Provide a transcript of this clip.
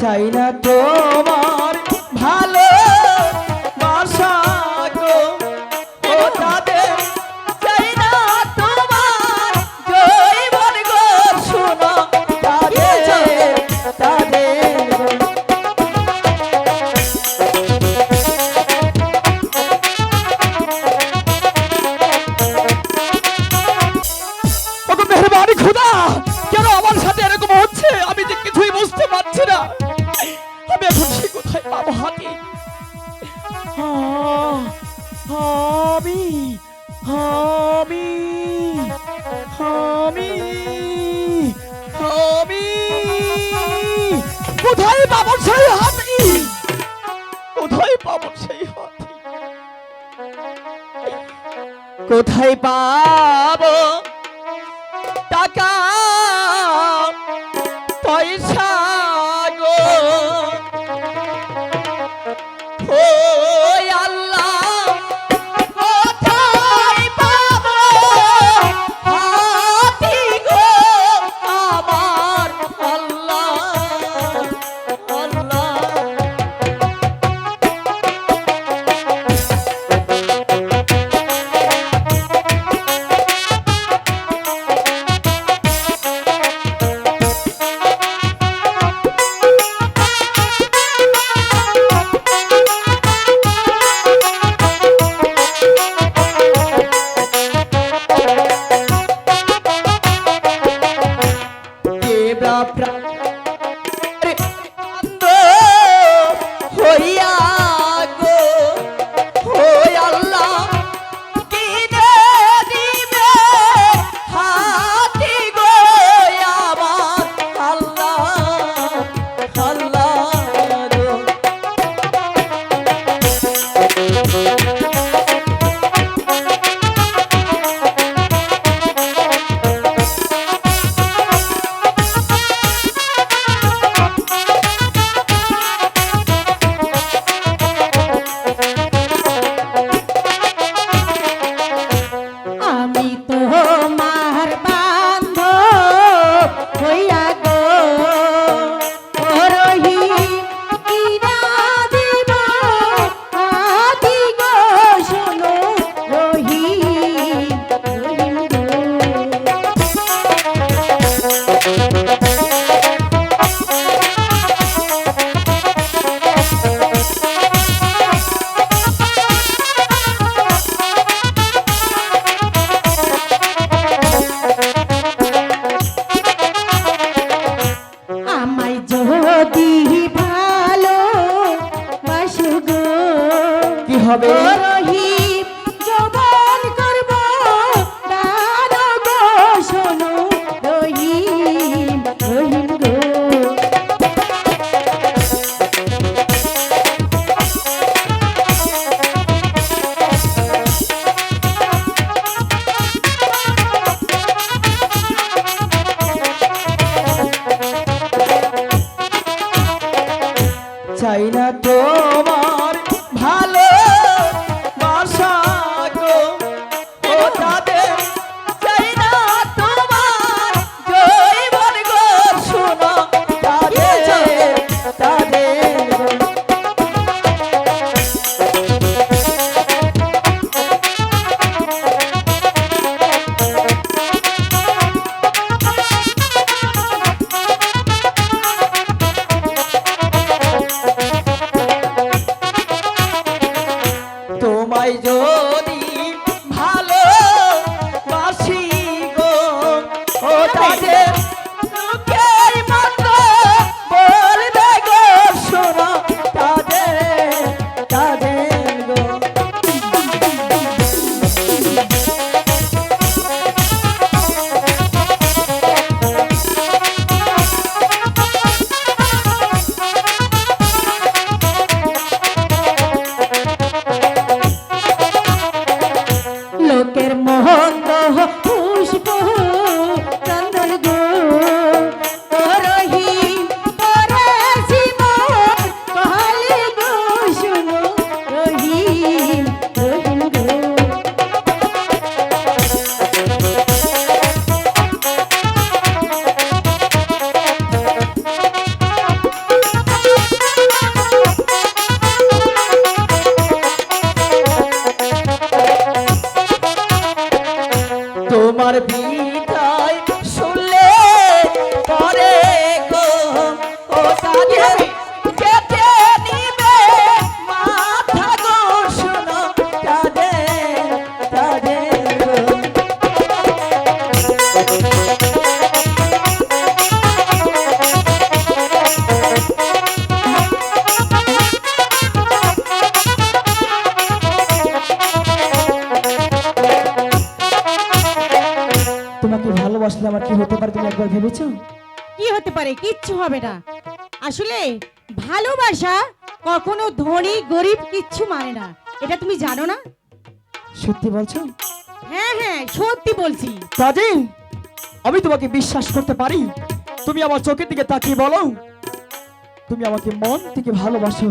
চাই না তোমার আমি আমি আমি আমি কোথায় পাবো সেই হাতি কোথায় পাবো সেই হাতি। কোথায় পাবো টাকা দেবা হইয়া গো। হই আল্লাহ কি দিবে হাতি গো আমার আল্লাহ আল্লাহ Parabéns. Parabéns. wanna be কি হতে পারে তুমি একবার ভেবেছো? কি হতে পারে? কিচ্ছু হবে না। আসলে ভালোবাসা কখনো ধনী গরিব কিচ্ছু মানে না। এটা তুমি জানো না? সত্যি বলছো? হ্যাঁ হ্যাঁ সত্যি বলছি। কাজে আমি তোমাকে বিশ্বাস করতে পারি। তুমি আমার চোখের দিকে তাকিয়ে বলো। তুমি আমাকে মন থেকে ভালোবাসো।